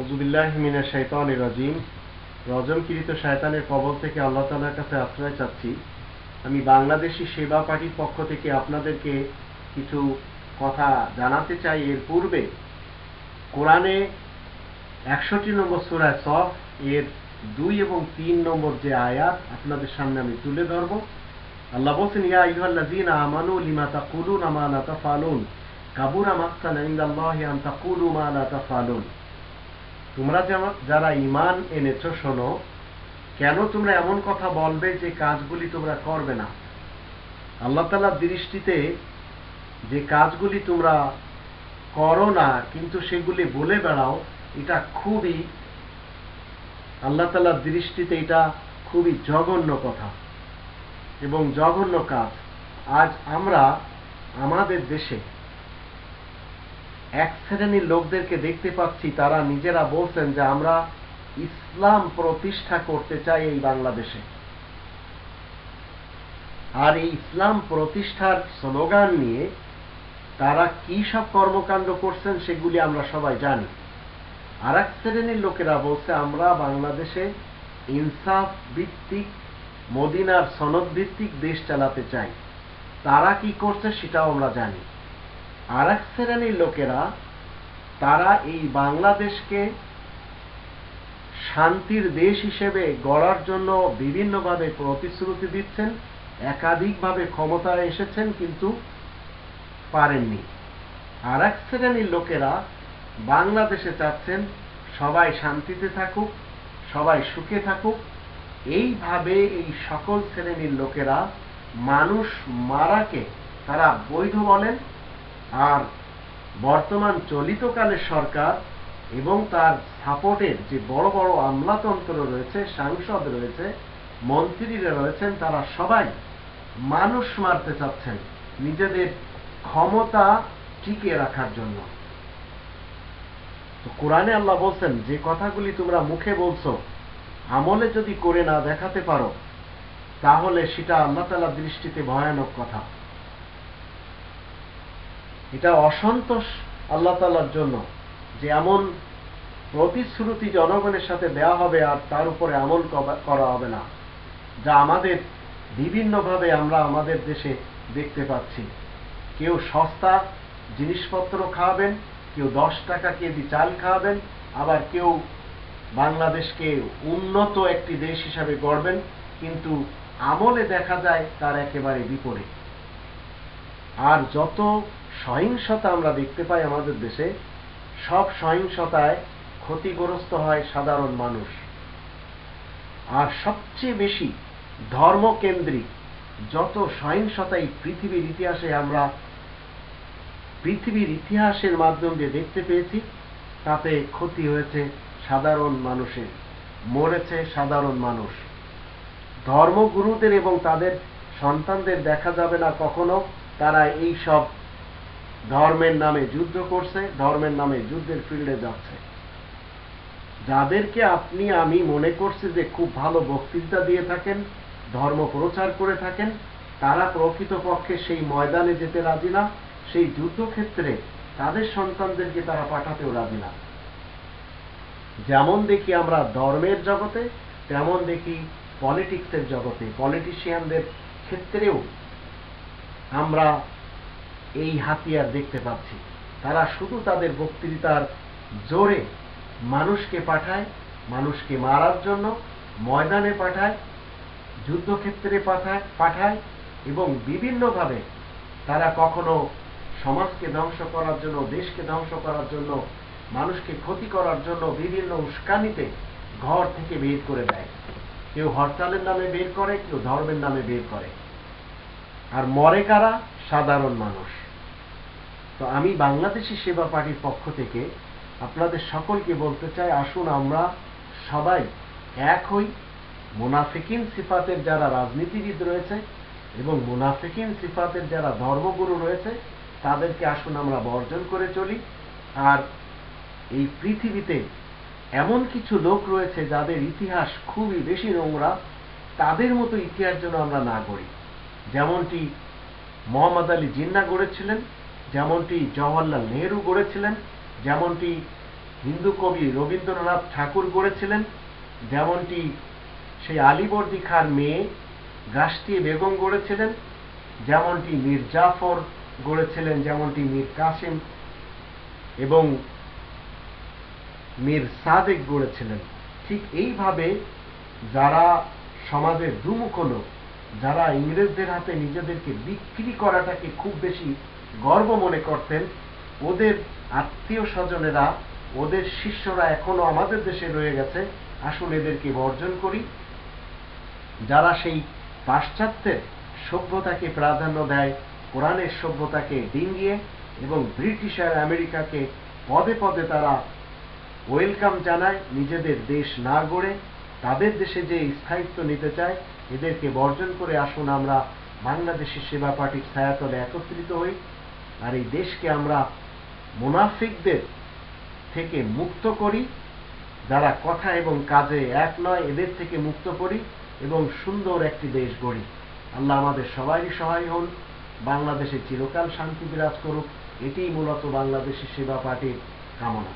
অজুবিল্লাহ মিনের শৈতান রাজিম। রজমকৃত শয়তানের কবল থেকে আল্লাহ তালার কাছে আশ্রয় চাচ্ছি। আমি বাংলাদেশি সেবা পার্টির পক্ষ থেকে আপনাদেরকে কিছু কথা জানাতে চাই। এর পূর্বে কোরআনে একষট্টি নম্বর সুরায় সফ, এর দুই এবং তিন নম্বর যে আয়াত, আপনাদের সামনে আমি তুলে ধরব। আল্লাহ বলছেন, ইয়া আইয়ুহাল্লাযীনা আমানু লিমা তাকুলুনা মা লা তাফআলুন তোমরা যেমন- যারা ঈমান এনেছো, শোনো, কেন তোমরা এমন কথা বলবে যে কাজগুলি তোমরা করবে না? আল্লাহ তাআলার দৃষ্টিতে যে কাজগুলি তোমরা করো না, কিন্তু সেগুলি বলে বেড়াও, এটা খুবই আল্লাহ তালার দৃষ্টিতে এটা খুবই জঘন্য কথা এবং জঘন্য কাজ। আজ আমরা আমাদের দেশে এক শ্রেণির লোকদেরকে দেখতে পাচ্ছি, তারা নিজেরা বলছেন যে আমরা ইসলাম প্রতিষ্ঠা করতে চাই এই বাংলাদেশে। আর এই ইসলাম প্রতিষ্ঠার স্লোগান নিয়ে তারা কি সব কর্মকাণ্ড করছেন সেগুলি আমরা সবাই জানি। আর এক শ্রেণির লোকেরা বলছে, আমরা বাংলাদেশে ইনসাফ ভিত্তিক, মদিনার সনদ ভিত্তিক দেশ চালাতে চাই। তারা কি করছে সেটাও আমরা জানি। আর এক শ্রেণির লোকেরা, তারা এই বাংলাদেশকে শান্তির দেশ হিসেবে গড়ার জন্য বিভিন্নভাবে প্রতিশ্রুতি দিচ্ছেন, একাধিকভাবে ক্ষমতায় এসেছেন, কিন্তু পারেননি। আর এক শ্রেণির লোকেরা বাংলাদেশে চাচ্ছেন সবাই শান্তিতে থাকুক, সবাই সুখে থাকুক। এইভাবে এই সকল শ্রেণির লোকেরা মানুষ মারাকে তারা বৈধ বলেন আর বর্তমান চলিতকালের সরকার এবং তার সাপোর্টের যে বড় বড় আমলাতন্ত্র রয়েছে, সাংসদ রয়েছে, মন্ত্রীরা রয়েছেন, তারা সবাই মানুষ মারতে চাচ্ছেন নিজেদের ক্ষমতা টিকিয়ে রাখার জন্য। তো কোরআনে আল্লাহ বলছেন, যে কথাগুলি তোমরা মুখে বলছো, আমলে যদি করে না দেখাতে পারো, তাহলে সেটা আল্লাহ তালার দৃষ্টিতে ভয়ানক কথা। এটা অসন্তোষ আল্লাহ তালার জন্য যে এমন প্রতিশ্রুতি জনগণের সাথে দেওয়া হবে আর তার উপরে আমল করা হবে না, যা আমাদের বিভিন্নভাবে আমরা আমাদের দেশে দেখতে পাচ্ছি। কেউ সস্তা জিনিসপত্র খাওয়াবেন, কেউ দশ টাকা কেজি চাল খাওয়াবেন, আবার কেউ বাংলাদেশকে উন্নত একটি দেশ হিসাবে গড়বেন, কিন্তু আমলে দেখা যায় তার একেবারে বিপরীত। আর যত সহিংসতা আমরা দেখতে পাই আমাদের দেশে, সব সহিংসতায় ক্ষতিগ্রস্ত হয় সাধারণ মানুষ। আর সবচেয়ে বেশি ধর্মকেন্দ্রিক যত সহিংসতা এই পৃথিবীর ইতিহাসে আমরা পৃথিবীর ইতিহাসের মাধ্যম দিয়ে দেখতে পেয়েছি, তাতে ক্ষতি হয়েছে সাধারণ মানুষের, মরেছে সাধারণ মানুষ। ধর্মগুরুদের এবং তাদের সন্তানদের দেখা যাবে না কখনো। তারা এই সব ধর্মের নামে যুদ্ধ করছে, ধর্মের নামে যুদ্ধের ফিল্ডে যাচ্ছে। যাদেরকে আপনি, আমি মনে করছি যে খুব ভালো বক্তৃতা দিয়ে থাকেন, ধর্ম প্রচার করে থাকেন, তারা প্রকৃতপক্ষে সেই ময়দানে যেতে রাজি না, সেই যুদ্ধক্ষেত্রে তাদের সন্তানদেরকে তারা পাঠাতেও রাজি না। যেমন দেখি আমরা ধর্মের জগতে, তেমন দেখি পলিটিক্সের জগতে পলিটিশিয়ানদের ক্ষেত্রেও আমরা এই হাতিয়ার দেখতে পাচ্ছি। তারা শুধু তাদের বক্তৃতার জোরে মানুষকে পাঠায়, মানুষকে মারার জন্য ময়দানে পাঠায়, যুদ্ধক্ষেত্রে পাঠায় পাঠায় এবং বিভিন্নভাবে তারা কখনো সমাজকে ধ্বংস করার জন্য, দেশকে ধ্বংস করার জন্য, মানুষকে ক্ষতি করার জন্য বিভিন্ন উস্কানিতে ঘর থেকে বের করে দেয়। কেউ হরতালের নামে বের করে, কেউ ধর্মের নামে বের করে। আর মরে কারা? সাধারণ মানুষ। তো আমি বাংলাদেশি সেবা পার্টির পক্ষ থেকে আপনাদের সকলকে বলতে চাই, আসুন আমরা সবাই এক হই। মুনাফিকিন সিফাতের যারা রাজনীতিবিদ রয়েছে এবং মুনাফিকিন সিফাতের যারা ধর্মগুরু রয়েছে, তাদেরকে আসুন আমরা বর্জন করে চলি। আর এই পৃথিবীতে এমন কিছু লোক রয়েছে যাদের ইতিহাস খুবই বেশি নোংরা, তাদের মতো ইতিহাস যেন আমরা না গড়ি। যেমনটি মোহাম্মদ আলী জিন্না গড়েছিলেন, যেমনটি জওয়াহরলাল নেহরু গড়েছিলেন, যেমনটি হিন্দু কবি রবীন্দ্রনাথ ঠাকুর গড়েছিলেন, যেমনটি সেই আলীবর্দী খান মেয়ে গাছটি বেগম গড়েছিলেন, যেমনটি মীর জাফর গড়েছিলেন, যেমনটি মীর কাসিম এবং মীর সাদেক গড়েছিলেন। ঠিক এইভাবে যারা সমাজের দুমুখ লোক যারা ইংরেজদের হাতে নিজেদেরকে বিক্রি করাটাকে খুব বেশি গর্ব মনে করতেন, ওদের আত্মীয় স্বজনেরা, ওদের শিষ্যরা এখনও আমাদের দেশে রয়ে গেছে আসলে এদেরকে বর্জন করি। যারা সেই পাশ্চাত্যের সভ্যতাকে প্রাধান্য দেয়, কোরআনের সভ্যতাকে ডিঙ্গিয়ে এবং ব্রিটিশ আর আমেরিকাকে পদে পদে তারা ওয়েলকাম জানায়, নিজেদের দেশ না গড়ে তাদের দেশে যে স্থায়িত্ব নিতে চায়, এদেরকে বর্জন করে আসুন আমরা বাংলাদেশের সেবা পার্টির ছায়াতলে একত্রিত হই আর এই দেশকে আমরা মুনাফিকদের থেকে মুক্ত করি, যারা কথা এবং কাজে এক নয়, এদের থেকে মুক্ত করি এবং সুন্দর একটি দেশ গড়ি। আল্লাহ আমাদের সবারই সহায় হন, বাংলাদেশে চিরকাল শান্তি বিরাজ করুক, এটিই মূলত বাংলাদেশের সেবা পার্টির কামনা।